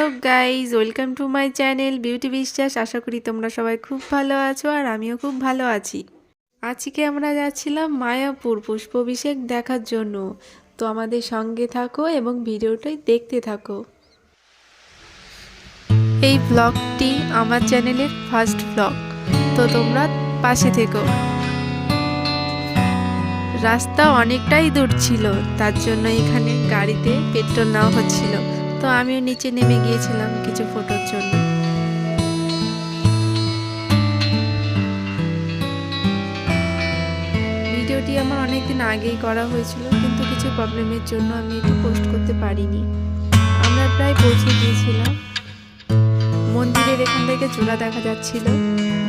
Hello guys welcome to my channel Beauty Biswas. আশা করি তোমরা সবাই খুব ভালো আছো আর আমিও খুব ভালো আছি। আজকে আমরা যাচ্ছিলাম মায়াপুর পুষ্পাভিষেক দেখার জন্য। তো আমাদের সঙ্গে থাকো এবং ভিডিওটাই দেখতে থাকো। এই ব্লগটি আমার চ্যানেলের ফার্স্ট ব্লগ তো তোমরা পাশে থেকো। রাস্তা অনেকটাই দূর ছিল, তার জন্য এখানে গাড়িতে পেট্রোল নেওয়া হচ্ছিল। তো আমিও নিচে নেমে গিয়েছিলাম কিছু ফটোর জন্য। ভিডিওটি আমার অনেকদিন আগেই করা হয়েছিল, কিন্তু কিছু প্রবলেমের জন্য আমি এটি পোস্ট করতে পারিনি। আমরা প্রায় পৌঁছে গিয়েছিলাম। মন্দিরের এখান থেকে চূড়া দেখা যাচ্ছিল,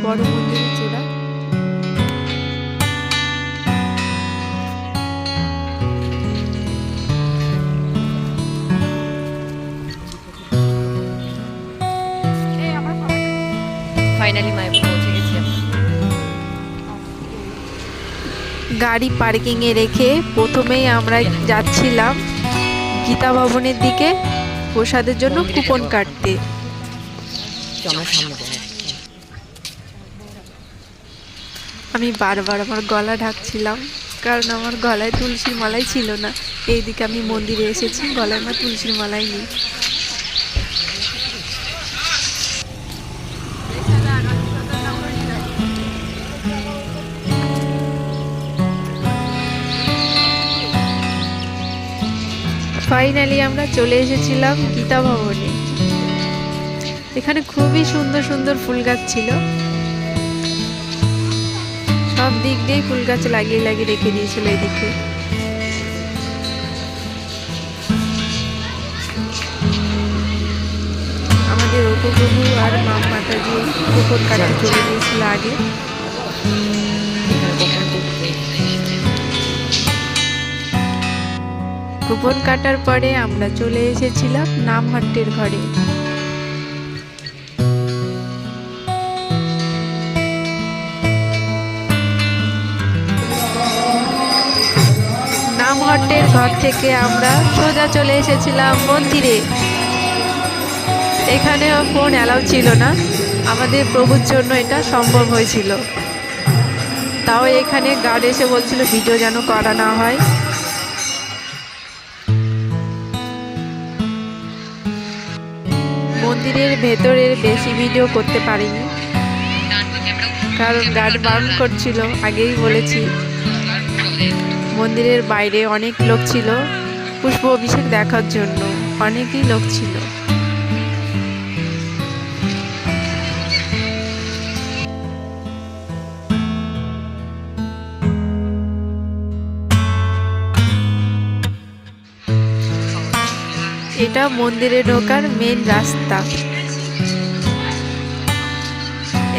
বড় মন্দিরের চূড়া। ফাইনালি মায়াপুর পৌঁছে গেছি। গাড়ি পার্কিংয়ে রেখে প্রথমেই আমরা যাচ্ছিলাম গীতা ভবনের দিকে প্রসাদের জন্য কুপন কাটতে। আমি বারবার আমার গলা ঢাকছিলাম, কারণ আমার গলায় তুলসীর মালাই ছিল না। এইদিকে আমি মন্দিরে এসেছি, গলায় আমার তুলসীর মালাই নেই। ফাইনালি আমরা চলে এসেছিলাম গীতা ভবনে। এখানে খুবই সুন্দর সুন্দর ফুল গাছ ছিল। সব দিক দিয়েই ফুল গাছ লাগিয়ে লাগিয়ে রেখে দিয়েছিল এদিকে। আমাদের উপপ্রভু আর মা মাতাজি কুকুর কাটতে চলে গিয়েছিল আগে। কুপন কাটার পরে আমরা চলে এসেছিলাম নামহাট্টের ঘরে। নামহাট্টের ঘর থেকে আমরা সোজা চলে এসেছিলাম মন্দিরে। এখানে ফোন অ্যালাউ ছিল না। আমাদের প্রভুর জন্য এটা সম্ভব হয়েছিল। তাও এখানে গার্ড এসে বলছিল, ভিডিও যেন করা না হয়। মন্দিরের ভেতরের বেশি ভিডিও করতে পারিনি। কারণ গার্ড বারণ করছিল, আগেই বলেছি। মন্দিরের বাইরে অনেক লোক ছিল। পুষ্প অভিষেক দেখার জন্য অনেকই লোক ছিল। এটা মন্দিরে ঢোকার মেন রাস্তা।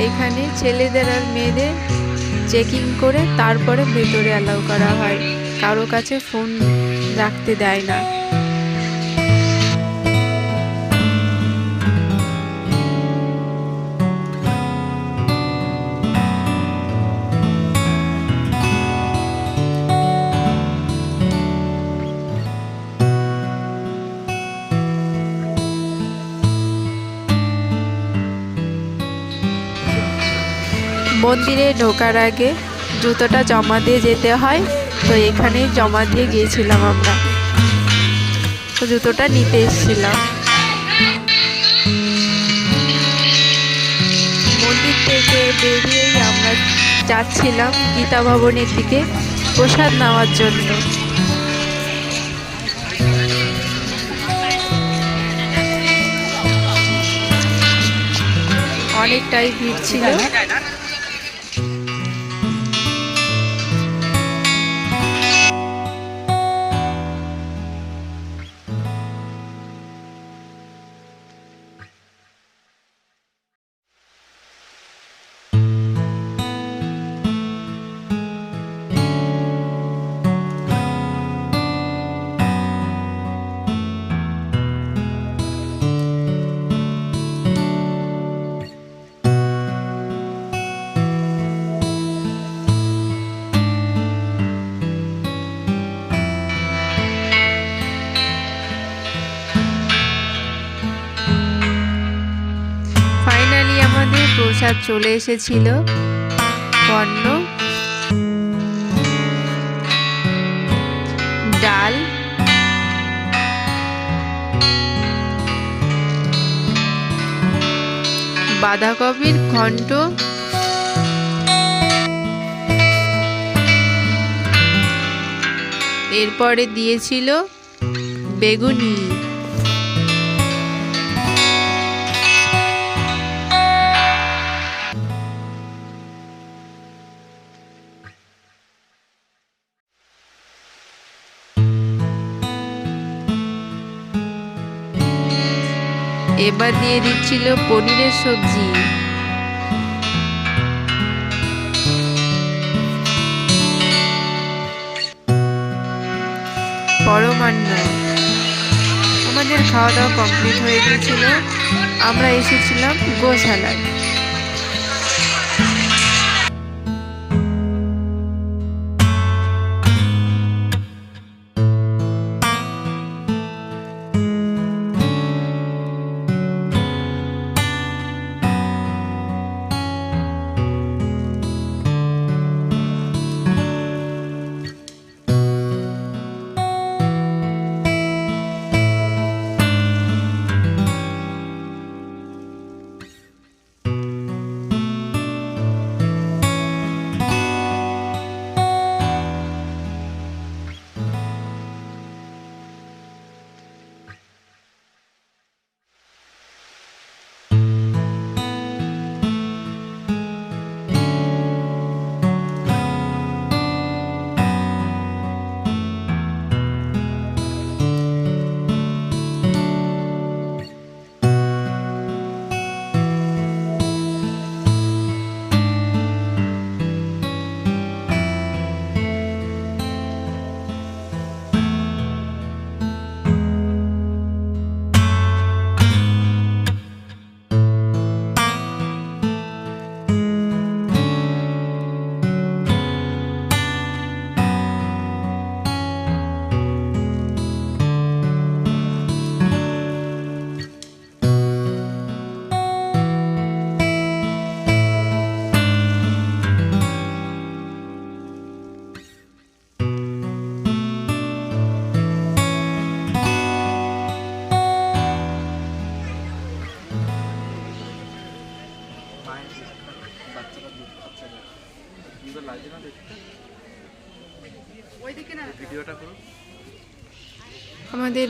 এখানে ছেলেদের আর মেয়েদের চেকিং করে তারপরে ভেতরে অ্যালাউ করা হয়। কারও কাছে ফোন রাখতে দেয় না। মন্দিরে ঢোকার আগে জুতোটা জমা দিয়ে যেতে হয়, তো এখানেই জমা দিয়ে গিয়েছিলাম আমরা। তো জুতোটা নিতে এসেছিলাম। মন্দির থেকে বেরিয়েই আমরা যাচ্ছিলাম গীতা ভবনের দিকে প্রসাদ নেওয়ার জন্য। অনেকটাই ভিড় ছিল। প্রসাদ চলে এসেছিল। পণ্য। ডাল। বাঁধাকপির ঘন্ট। এরপরে দিয়েছিল বেগুনি। এবার দিয়ে দিচ্ছিল পনিরের সবজি। পরমান্ন। আমাদের খাওয়া দাওয়া কমপ্লিট হয়ে গিয়েছিল। আমরা এসেছিলাম গোশালায়।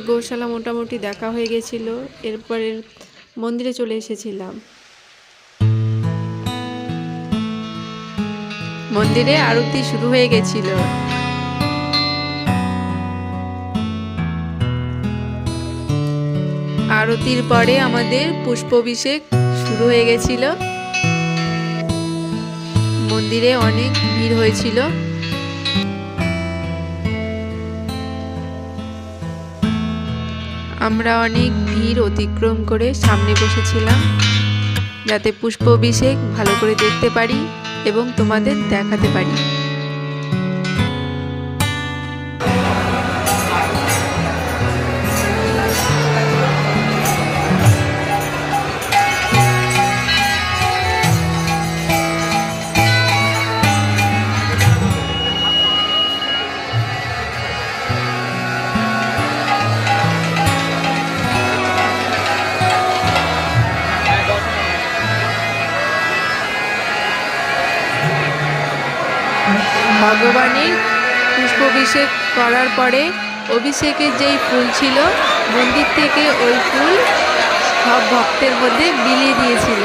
গোশালা মোটামুটি দেখা হয়ে গেছিল, এরপরে মন্দিরে চলে এসেছিলাম। মন্দিরে আরতি শুরু হয়ে গেছিল। আরতির পরে আমাদের পুষ্পাভিষেক শুরু হয়ে গেছিল। মন্দিরে অনেক ভিড় হয়েছিল। আমরা অনেক ভিড় অতিক্রম করে সামনে বসেছিলাম, যাতে পুষ্প অভিষেক ভালো করে দেখতে পারি এবং তোমাদের দেখাতে পারি। ভগবানের পুষ্পাভিষেক করার পরে অভিষেকের যেই ফুল ছিল, মন্দির থেকে ওই ফুল সব ভক্তের মধ্যে বিলিয়ে দিয়েছিল।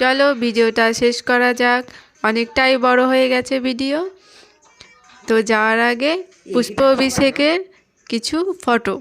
চলো ভিডিওটা শেষ করা যাক। অনেকটাই বড় হয়ে গেছে ভিডিও। তো যাওয়ার আগে পুষ্প অভিষেকের কিছু ফটো।